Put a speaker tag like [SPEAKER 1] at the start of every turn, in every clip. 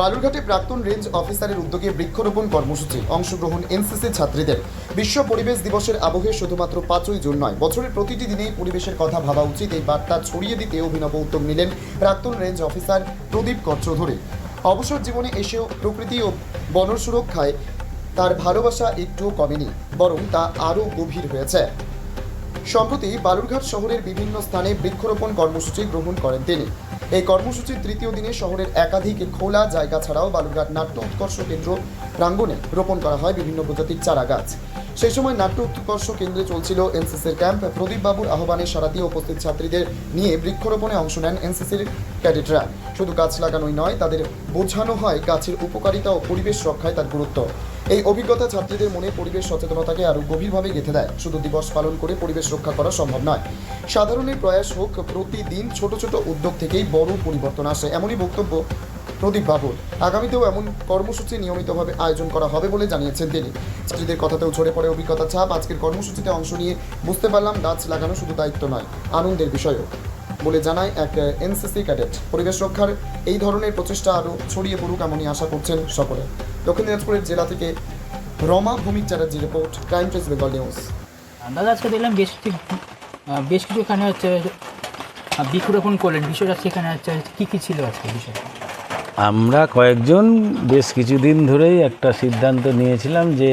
[SPEAKER 1] বালুরঘাটে প্রাক্তন রেঞ্জ অফিসারের উদ্যোগে বৃক্ষরোপণ কর্মসূচি। অংশগ্রহণ এনসিসি ছাত্রীদের। বিশ্ব পরিবেশ দিবসের আবহে শুধুমাত্র পাঁচই জুন নয়, বছরের প্রতিটি দিনেই পরিবেশের কথা ভাবা উচিত। এই বার্তা ছড়িয়ে দিতে অভিনব উদ্যোগ নিলেন প্রাক্তন রেঞ্জ অফিসার প্রদীপ কর চৌধুরী অবসর জীবনে এসেও প্রকৃতি ও বন সুরক্ষায় তার ভালোবাসা একটুও কমেনি, বরং তা আরও গভীর হয়েছে। সম্প্রতি বালুরঘাট শহরের বিভিন্ন স্থানে বৃক্ষরোপণ কর্মসূচি গ্রহণ করেন তিনি। এই কর্মসূচির তৃতীয় দিনে শহরের একাধিক খোলা জায়গা ছাড়াও বালুরঘাট নাট্য উৎকর্ষ কেন্দ্র প্রাঙ্গণে রোপণ করা হয় বিভিন্ন প্রজাতির চারা গাছ। সেই সময় নাট্য উৎকর্ষ কেন্দ্রে চলছিল এনসিসির ক্যাম্প। প্রদীপ বাবুর আহ্বানে সারা দিয়ে উপস্থিত ছাত্রীদের নিয়ে বৃক্ষরোপণে অংশ নেন এনসিসির ক্যাডেটরা। শুধু গাছ লাগানোই নয়, তাদের বোঝানো হয় গাছের উপকারিতা ও পরিবেশ রক্ষায় তার গুরুত্ব। এই অভিজ্ঞতা ছাত্রীদের মনে পরিবেশ সচেতনতাকে আরও গভীরভাবে গেঁথে দেয়। শুধু দিবস পালন করে পরিবেশ রক্ষা করা সম্ভব নয়। সাধারণের প্রয়াস হোক, প্রতিদিন ছোট ছোট উদ্যোগ থেকেই বড় পরিবর্তন আসে, এমনই বক্তব্য প্রদীপ বাবুর। আগামীতেও এমন কর্মসূচি নিয়মিতভাবে আয়োজন করা হবে বলে জানিয়েছেন তিনি। ছাত্রীদের কথাতেও ঝরে পড়ে অভিজ্ঞতা ছাপ। আজকের কর্মসূচিতে অংশ নিয়ে বুঝতে পারলাম, গাছ লাগানো শুধু দায়িত্ব নয়, আনন্দের বিষয়ও। বলে জানায় এক এনসিসি ক্যাডেট। পরিবেশ রক্ষার এই ধরনের প্রচেষ্টা আরও ছড়িয়ে পড়ুক এমনই আশা করছেন সকলে। দক্ষিণ দিনাজপুরের জেলা থেকে Rama Bhowmik Chatterjee report crime press Bengal news.
[SPEAKER 2] দাদা আজকে দেখলাম বেশ কিছু বেশ কিছু এখানে হচ্ছে বৃক্ষরোপণ করলেন। বিষয়টা সেখানে হচ্ছে কী কী ছিল আজকে বিষয়
[SPEAKER 3] আমরা কয়েকজন বেশ কিছুদিন ধরেই একটা সিদ্ধান্ত নিয়েছিলাম যে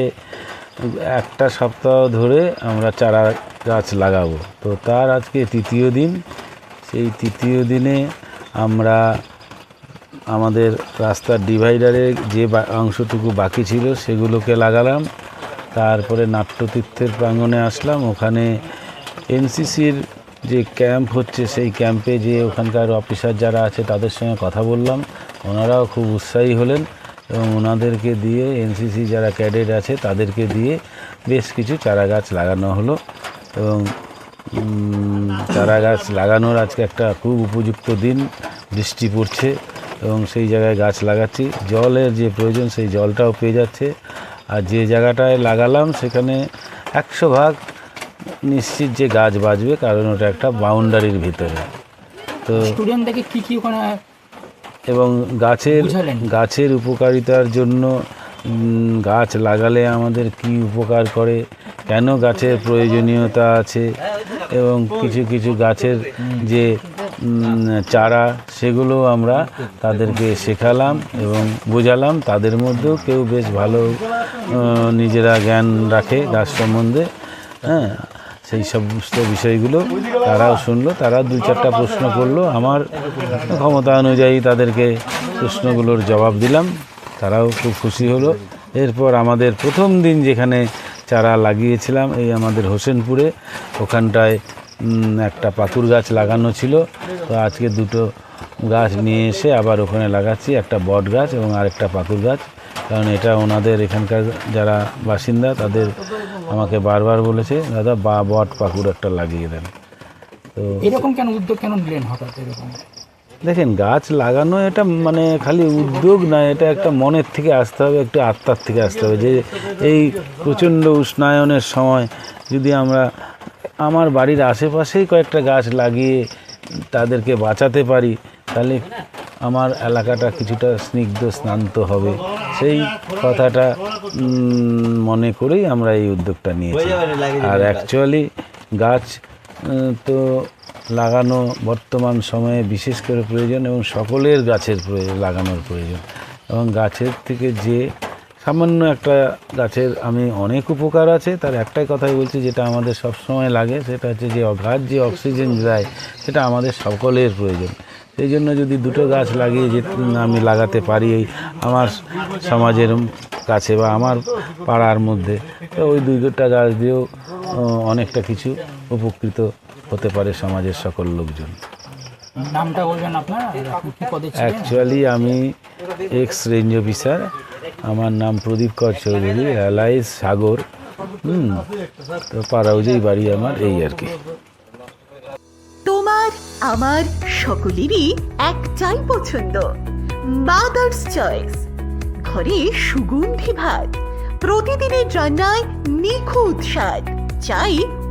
[SPEAKER 3] একটা সপ্তাহ ধরে আমরা চারা গাছ লাগাবো। তো তার আজকে তৃতীয় দিন। সেই তৃতীয় দিনে আমরা আমাদের রাস্তার ডিভাইডারে যে অংশটুকু বাকি ছিল সেগুলোকে লাগালাম। তারপরে নাট্যতীর্থের প্রাঙ্গণে আসলাম। ওখানে এনসিসির যে ক্যাম্প হচ্ছে সেই ক্যাম্পে যে ওখানকার অফিসার যারা আছে তাদের সঙ্গে কথা বললাম। ওনারাও খুব উৎসাহী হলেন এবং ওনাদেরকে দিয়ে, এনসিসি যারা ক্যাডেট আছে তাদেরকে দিয়ে বেশ কিছু চারা গাছ লাগানো হলো এবং চারা গাছ লাগানোর আজকে একটা খুব উপযুক্ত দিন বৃষ্টি পড়ছে এবং সেই জায়গায় গাছ লাগাচ্ছি। জলের যে প্রয়োজন সেই জলটাও পেয়ে যাচ্ছে। আর যে জায়গাটায় লাগালাম সেখানে একশো ভাগ নিশ্চিত যে গাছ বাঁচবে কারণ ওটা একটা বাউন্ডারির ভিতরে। তো
[SPEAKER 2] স্টুডেন্টদেরকে কী কী ওখানে
[SPEAKER 3] এবং গাছের গাছের উপকারিতার জন্য গাছ লাগালে আমাদের কি উপকার করে? কেন গাছের প্রয়োজনীয়তা আছে? এবং কিছু কিছু গাছের যে চারা, সেগুলো আমরা তাদেরকে শেখালাম এবং বোঝালাম। তাদের মধ্যেও কেউ বেশ ভালো নিজেরা জ্ঞান রাখে গাছ সম্বন্ধে। হ্যাঁ সেই সমস্ত বিষয়গুলো তারাও শুনলো, তারা দুই চারটা প্রশ্ন করল। আমার ক্ষমতা অনুযায়ী তাদেরকে প্রশ্নগুলোর জবাব দিলাম। তারাও খুব খুশি হলো। এরপর আমাদের প্রথম দিন যেখানে চারা লাগিয়েছিলাম এই আমাদের হোসেনপুরে। ওখানটায় একটা পাকুর গাছ লাগানো ছিল। তো আজকে দুটো গাছ নিয়ে এসে আবার ওখানে লাগাচ্ছি, একটা বট গাছ এবং আরেকটা পাকুর গাছ। কারণ এটা ওনাদের এখানকার যারা বাসিন্দা, তাদের আমাকে বারবার বলেছে, দাদা, বা বট পাকুর একটা লাগিয়ে দেন। তো
[SPEAKER 2] এরকম কেন উদ্যোগ কেন নিলেন হঠাৎ এরকম?
[SPEAKER 3] দেখেন, গাছ লাগানো এটা মানে খালি উদ্যোগ না, এটা একটা মনের থেকে আসতে হবে, একটু আত্মার থেকে আসতে হবে। যে এই প্রচণ্ড উষ্ণায়নের সময় যদি আমরা আমার বাড়ির আশেপাশেই কয়েকটা গাছ লাগিয়ে তাদেরকে বাঁচাতে পারি, তাহলে আমার এলাকাটা কিছুটা স্নিগ্ধ, স্নান্ত হবে। সেই কথাটা মনে করেই আমরা এই উদ্যোগটা নিয়েছি। আর অ্যাকচুয়ালি গাছ তো লাগানো বর্তমান সময়ে বিশেষ করে প্রয়োজন এবং সকলের গাছের প্রয়োজন লাগানোর প্রয়োজন। এবং গাছের থেকে যে সামান্য একটা গাছের আমি অনেক উপকার আছে, তার একটাই কথাই বলছি, যেটা আমাদের সব সময় লাগে, সেটা হচ্ছে যে গাছ যে অক্সিজেন দেয় সেটা আমাদের সকলের প্রয়োজন। সেই জন্য যদি দুটো গাছ লাগিয়ে যে আমি লাগাতে পারি এই আমার সমাজের কাছে বা আমার পাড়ার মধ্যে, তো ওই দুই দুটা গাছ দিয়েও অনেকটা কিছু উপকৃত হতে পারে সমাজের সকল লোকজন।
[SPEAKER 2] নামটা বলবেন আপনার?
[SPEAKER 3] অ্যাকচুয়ালি আমি এক্স রেঞ্জ অফিসার আমার নাম প্রদীপ কর চৌধুরী অ্যালাইস সাগর। হুম তো পাড়াউজেই বাড়ি আমার এই আর কি।
[SPEAKER 4] তোমার আমার সকলেরই একটাই পছন্দ মাদার্স চয়েস ঘরে সুগন্ধি ভাত প্রতিদিনের রান্নায় নিখুঁত স্বাদ চাই